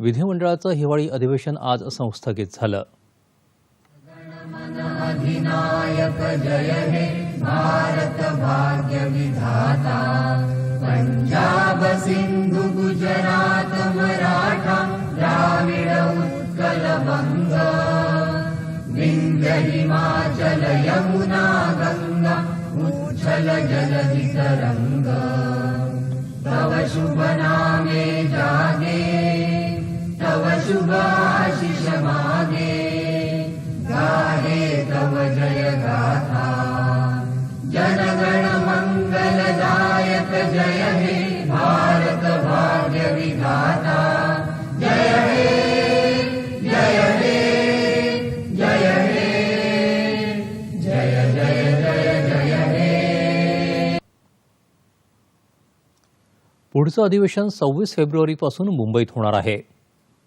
विधिमंडळाचं हिवाळी अधिवेशन आज संस्थगित झालं. पंजाब सिंधु गुजरात मराठा द्राविड उत्कल बंग. विंग हिमाचल यमुना गंगा उच्छल जलधि तरंगा शुभाशिष मागे गाहे तव जय गाथा जनगण मङ्गलदायक जय हे भारत भाग्य विधाता। जय हे जय हे जय हे जय जय जय जय हे। पुढचं अधिवेशन सव्वीस फेब्रुवारीपासून मुंबईत होणार आहे.